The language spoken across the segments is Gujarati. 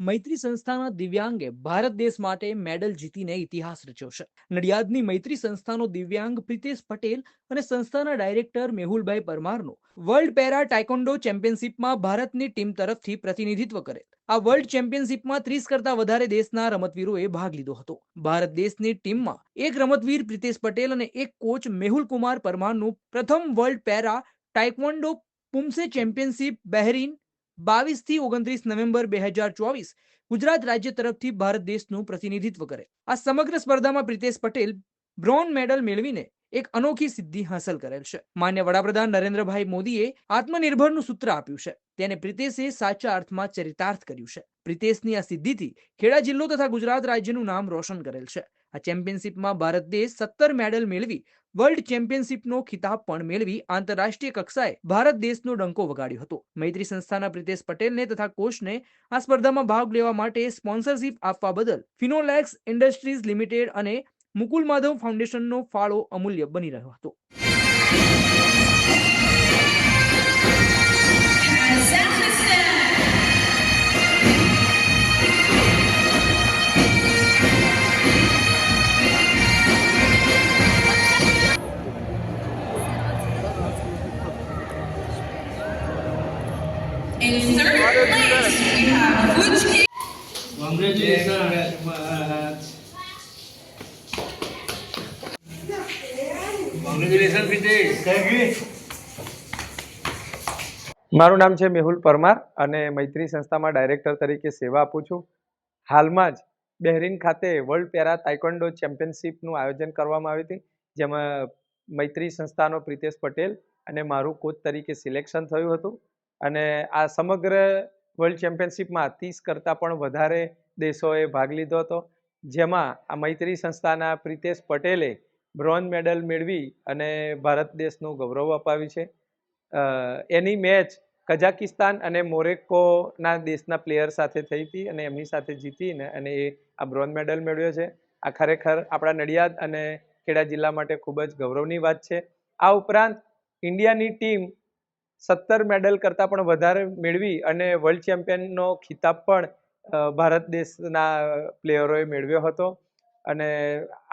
મૈત્રી સંસ્થાના દિવ્યાંગે ભારત દેશ માટે મેડલ જીતીને ઇતિહાસ રચ્યો છે. નડિયાદની મૈત્રી સંસ્થાનો દિવ્યાંગ પ્રિતેશ પટેલ અને સંસ્થાના ડાયરેક્ટર મેહુલભાઈ પરમારનો વર્લ્ડ પેરા ટાઇકોન્ડો ચેમ્પિયનશિપમાં ભારતની ટીમ તરફથી પ્રતિનિધિત્વ કરેલ આ વર્લ્ડ ચેમ્પિયનશિપમાં ત્રીસ કરતા વધારે દેશના રમતવીરોએ ભાગ લીધો હતો. ભારત દેશની ટીમમાં એક રમતવીર પ્રિતેશ પટેલ અને એક કોચ મેહુલ કુમાર પરમારનું પ્રથમ world para taekwondo poomsae championship Bahrain બાવીસથી ઓગણત્રીસ નવેમ્બર બે હજાર ચોવીસ ગુજરાત રાજ્ય તરફથી ભારત દેશનું પ્રતિનિધિત્વ કરે. આ સમગ્ર સ્પર્ધામાં પ્રિતેશ પટેલ બ્રોન્ઝ મેડલ મેળવીને એક અનોખી સિદ્ધિ હાંસલ કરેલ છે. માન્ય વડાપ્રધાન નરેન્દ્રભાઈ મોદીએ આત્મનિર્ભરનું સૂત્ર આપ્યું છે. તેને પ્રિતેશે સાચા અર્થમાં ચરિતાર્થ કર્યું છે. પ્રિતેશની આ સિદ્ધિથી ખેડા જિલ્લો તથા ગુજરાત રાજ્યનું નામ રોશન કરેલ છે. આ ચેમ્પિયનશિપમાં ભારત દેશ સત્તર મેડલ મેળવી, વર્લ્ડ ચેમ્પિયનશિપનો ખિતાબ પણ મેળવી આંતરરાષ્ટ્રીય કક્ષાએ ભારત દેશનો ડંકો વગાડ્યો હતો મૈત્રી સંસ્થાના પ્રિતેશ પટેલને તથા કોચને આ સ્પર્ધામાં ભાગ લેવા માટે સ્પોન્સરશિપ આપવા બદલ ફિનોલેક્સ ઇન્ડસ્ટ્રીઝ લિમિટેડ અને મુકુલ માધવ ફાઉન્ડેશનનો ફાળો અમૂલ્ય બની રહ્યો હતો Kazakhstan. મારું નામ છે મેહુલ પરમાર અને મૈત્રી સંસ્થામાં ડાયરેક્ટર તરીકે સેવા આપું છું. હાલમાં જ બહેરીન ખાતે વર્લ્ડ પેરા તાઇકોન્ડો ચેમ્પિયનશિપનું આયોજન કરવામાં આવ્યું હતું, જેમાં મૈત્રી સંસ્થાનો પ્રિતેશ પટેલ અને મારું કોચ તરીકે સિલેક્શન થયું હતું. અને આ સમગ્ર વર્લ્ડ ચેમ્પિયનશિપમાં ત્રીસ કરતાં પણ વધારે દેશોએ ભાગ લીધો હતો. જેમાં આ મૈત્રી સંસ્થાના પ્રિતેશ પટેલે બ્રોન્ઝ મેડલ મેળવી અને ભારત દેશનું ગૌરવ અપાવ્યું છે. એની મેચ કઝાકિસ્તાન અને મોરેક્કોના દેશના પ્લેયર સાથે થઈ હતી અને એમની સાથે જીતીને અને એ આ બ્રોન્ઝ મેડલ મેળવ્યો છે. આ ખરેખર આપણા નડિયાદ અને ખેડા જિલ્લા માટે ખૂબ જ ગૌરવની વાત છે. આ ઉપરાંત ઇન્ડિયાની ટીમ સત્તર મેડલ કરતાં પણ વધારે મેળવી અને વર્લ્ડ ચેમ્પિયનનો ખિતાબ પણ ભારત દેશના પ્લેયરોએ મેળવ્યો હતો. અને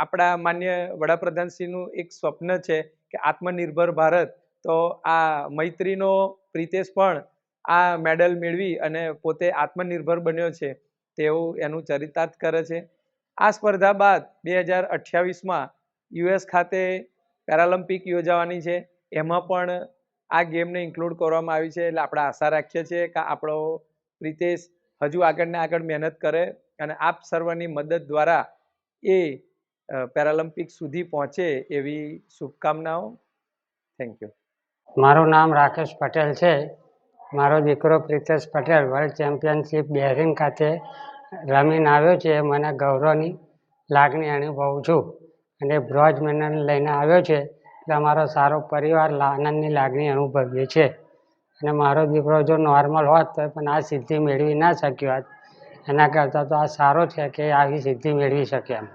આપણા માન્ય વડાપ્રધાનશ્રીનું એક સ્વપ્ન છે કે આત્મનિર્ભર ભારત. તો આ મૈત્રીનો પ્રિતેશ પણ આ મેડલ મેળવી અને પોતે આત્મનિર્ભર બન્યો છે. તેવું એનું ચરિતાર્થ કરે છે. આ સ્પર્ધા બાદ બે હજાર અઠ્યાવીસમાં યુએસ ખાતે પેરાલિમ્પિક યોજાવાની છે. એમાં પણ આ ગેમને ઇન્ક્લુડ કરવામાં આવી છે એટલે આપણે આશા રાખીએ છીએ કે આપણો પ્રિતેશ હજુ આગળને આગળ મહેનત કરે અને આપ સર્વની મદદ દ્વારા એ પેરાલિમ્પિક સુધી પહોંચે એવી શુભકામનાઓ. થેન્ક યુ મારું નામ રાકેશ પટેલ છે. મારો દીકરો Pritesh Patel world championship Bahrain ખાતે રમીને આવ્યો છે. મને ગૌરવની લાગણી અનુભવું છું અને બ્રોન્ઝ મેડલ લઈને આવ્યો છે. એટલે અમારો સારો પરિવાર આનંદની લાગણી અનુભવીએ છે અને મારો દીકરો જો નોર્મલ હોત તો પણ આ સિદ્ધિ મેળવી ના શક્યો હોત. એના કરતાં તો આ સારો છે કે આવી સિદ્ધિ મેળવી શક્યા